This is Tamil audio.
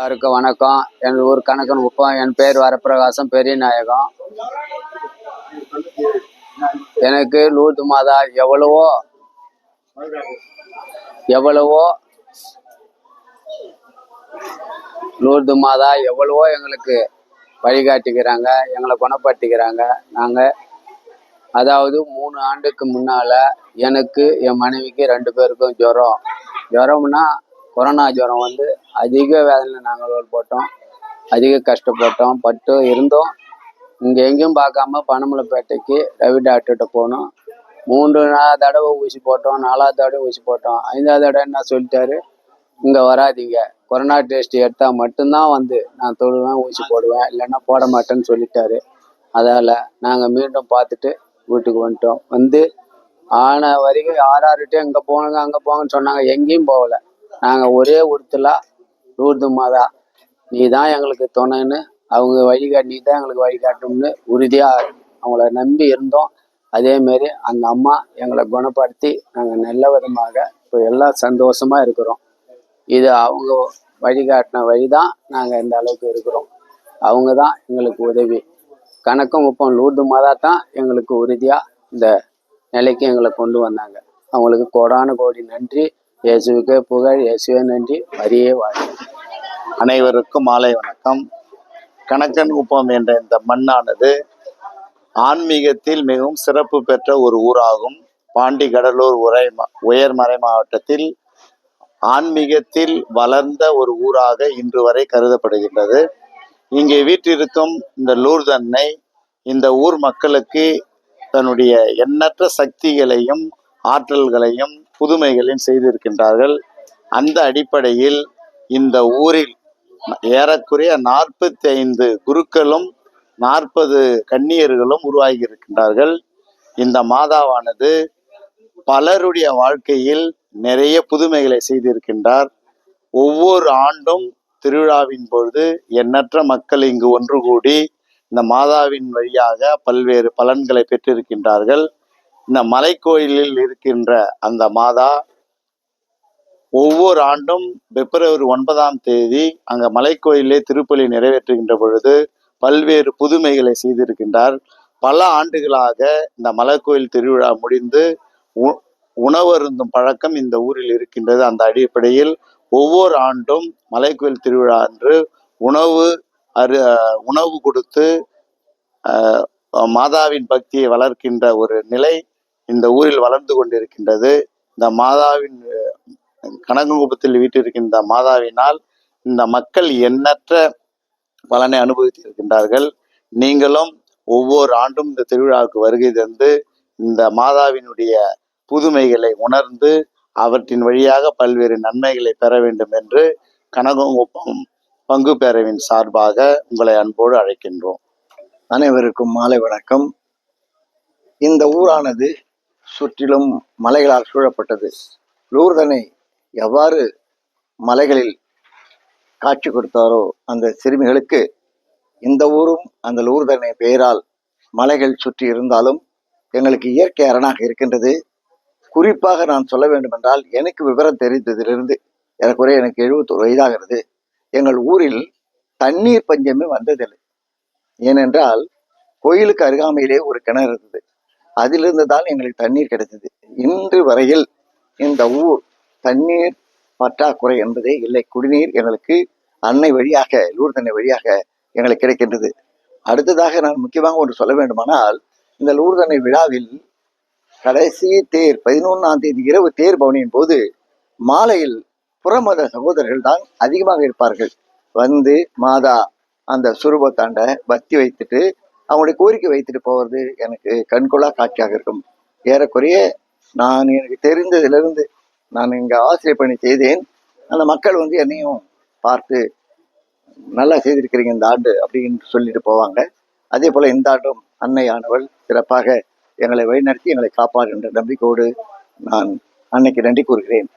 எல்லாருக்கும் வணக்கம். என் ஊர் கணக்கன் உப்பம் என் பேர் வரப்பிரகாசம் பெரிய நாயகம் எனக்கு லூத்து மாதா எவ்வளவோ எவ்வளவோ லூர்து மாதா எவ்வளவோ எங்களுக்கு வழிகாட்டிக்கிறாங்க எங்களை குணப்படுத்திக்கிறாங்க. நாங்கள் அதாவது மூணு ஆண்டுக்கு முன்னால எனக்கு என் மனைவிக்கு ரெண்டு பேருக்கும் ஜுரம். ஜுரம்னா கொரோனா ஜுரம் வந்து அதிக வேதனை நாங்கள் போட்டோம் அதிக கஷ்டப்பட்டோம். பட்டு இருந்தோம். இங்கே எங்கேயும் பார்க்காம பனமலைப்பேட்டைக்கு ரவி டாக்டர்கிட்ட போனோம். மூன்று நாலு தடவை ஊசி போட்டோம். நாலாவது தடவை ஊசி போட்டோம். ஐந்தாவது தடவை என்ன சொல்லிட்டாரு? இங்கே வராதீங்க. கொரோனா டெஸ்ட் எடுத்தால் மட்டும்தான் வந்து நான் தொடுவேன் ஊசி போடுவேன். இல்லைன்னா போட மாட்டேன்னு சொல்லிட்டாரு. அதால் நாங்கள் மீண்டும் பார்த்துட்டு வீட்டுக்கு வந்துட்டோம். வந்து ஆன வரைக்கும் யார் யார்கிட்டயும் இங்கே போனுங்க அங்கே போங்கன்னு சொன்னாங்க. எங்கேயும் போகலை. நாங்கள் ஒரே ஒருத்தல லூர்து மாதா. நீ தான் எங்களுக்கு துணைன்னு அவங்க வழிகாட்டி நீ தான் எங்களுக்கு வழிகாட்டும்னு உறுதியாக அவங்கள நம்பி இருந்தோம். அதேமாரி அந்த அம்மா எங்களை குணப்படுத்தி நாங்கள் நல்ல விதமாக இப்போ எல்லாம் சந்தோஷமாக இருக்கிறோம். இது அவங்க வழிகாட்டின வழி தான் நாங்கள் இந்த அளவுக்கு இருக்கிறோம். அவங்க தான் எங்களுக்கு உதவி. கணக்கும் முப்பம் லூர்து மாதா தான் எங்களுக்கு உறுதியாக இந்த நிலைக்கு எங்களை கொண்டு வந்தாங்க. அவங்களுக்கு கோடான கோடி நன்றி. இயேசுவுக்கே புகழ் இயேசுவே நன்றி. வரியே வாழ்க்கை அனைவருக்கும் மாலை வணக்கம். கணக்கன் குப்பம் என்ற இந்த மண்ணானது ஆன்மீகத்தில் மிகவும் சிறப்பு பெற்ற ஒரு ஊராகும். பாண்டி கடலூர் உரை உயர்மறை மாவட்டத்தில் ஆன்மீகத்தில் வளர்ந்த ஒரு ஊராக இன்று வரை கருதப்படுகின்றது. இங்கே வீற்றிருக்கும் இந்த லூர்தன்னை இந்த ஊர் மக்களுக்கு தன்னுடைய எண்ணற்ற சக்திகளையும் ஆற்றல்களையும் புதுமைகளையும் செய்திருக்கின்றார்கள். அந்த அடிப்படையில் இந்த ஊரில் ஏறக்குறைய நாற்பத்தி ஐந்து குருக்களும் நாற்பது கன்னியர்களும் உருவாகி இருக்கின்றார்கள் இந்த மாதாவானது பலருடைய வாழ்க்கையில் நிறைய புதுமைகளை செய்திருக்கின்றார். ஒவ்வொரு ஆண்டும் திருவிழாவின் பொழுது எண்ணற்ற மக்கள் இங்கு ஒன்று கூடி இந்த மாதாவின் வழியாக பல்வேறு பலன்களை பெற்றிருக்கின்றார்கள். இந்த மலைக்கோயிலில் இருக்கின்ற அந்த மாதா ஒவ்வொரு ஆண்டும் பிப்ரவரி ஒன்பதாம் தேதி அங்க மலைக்கோயிலே திருப்பலி நிறைவேற்றுகின்ற பொழுது பல்வேறு புதுமைகளை செய்திருக்கின்றார். பல ஆண்டுகளாக இந்த மலைக்கோயில் திருவிழா முடிந்து உ- உணவருந்தும் பழக்கம் இந்த ஊரில் இருக்கின்றது. அந்த அடிப்படையில் ஒவ்வொரு ஆண்டும் மலைக்கோயில் திருவிழா அன்று உணவு அரு உணவு கொடுத்து அஹ், மாதாவின் பக்தியை வளர்க்கின்ற ஒரு நிலை இந்த ஊரில் வளர்ந்து கொண்டிருக்கின்றது. இந்த மாதாவின் அஹ், கனகங்குப்பத்தில் வீட்டிருக்கின்ற மாதாவினால் இந்த மக்கள் எண்ணற்ற பலனை அனுபவித்திருக்கின்றார்கள். நீங்களும் ஒவ்வொரு ஆண்டும் இந்த திருவிழாவுக்கு வருகை தந்து இந்த மாதாவினுடைய புதுமைகளை உணர்ந்து அவற்றின் வழியாக பல்வேறு நன்மைகளை பெற வேண்டும் என்று கனகங்குப்பம் பங்கு பேரவின் சார்பாக உங்களை அன்போடு அழைக்கின்றோம். அனைவருக்கும் மாலை வணக்கம். இந்த ஊரானது சுற்றிலும் மலைகளால் சூழப்பட்டது. லூர்தனை எவ்வாறு மலைகளில் காட்சி கொடுத்தாரோ அந்த சிறுமிகளுக்கு இந்த ஊரும் அந்த லூர்தனை பெயரால் மலைகள் சுற்றி இருந்தாலும் எங்களுக்கு இயற்கை அரணாக இருக்கின்றது. குறிப்பாக நான் சொல்ல வேண்டுமென்றால் எனக்கு விவரம் தெரிந்ததிலிருந்து எனக்குறைய எனக்கு எழுபத்தொரு வயதாகிறது. எங்கள் ஊரில் தண்ணீர் பஞ்சமே வந்ததில்லை. ஏனென்றால் கோயிலுக்கு அருகாமையிலே ஒரு கிணறு இருந்தது. அதிலிருந்து தான் எங்களுக்கு தண்ணீர் கிடைத்தது. இன்று வரையில் இந்த ஊர் தண்ணீர் பற்றாக்குறை என்பதே இல்லை. குடிநீர் எங்களுக்கு அன்னை வழியாக லூர்தன்னை வழியாக எங்களுக்கு கிடைக்கின்றது. அடுத்ததாக நான் முக்கியமாக ஒன்று சொல்ல வேண்டுமானால் இந்த லூர்தன்னை விழாவில் கடைசி தேர் பதினொன்றாம் தேதி இரவு தேர் பவனியின் போது மாலையில் புறமத சகோதரர்கள் தான் அதிகமாக இருப்பார்கள். வந்து மாதா அந்த சுரூபத்தாண்ட பக்தி வைத்துட்டு அவங்களுடைய கோரிக்கை வைத்துட்டு போவது எனக்கு கண்கொள்ளா காட்சியாக இருக்கும். ஏறக்குறைய நான் எனக்கு தெரிந்ததிலிருந்து நான் இங்கே ஆசிரியர் பணி செய்தேன். அந்த மக்கள் வந்து என்னையும் பார்த்து நல்லா செய்திருக்கிறீங்க இந்த ஆண்டு அப்படின்னு சொல்லிட்டு போவாங்க. அதே போல் இந்த ஆண்டும் அன்னையானவள் சிறப்பாக எங்களை வழிநடத்தி எங்களை காப்பாறு என்ற நம்பிக்கையோடு நான் அன்னைக்கு நன்றி கூறுகிறேன்.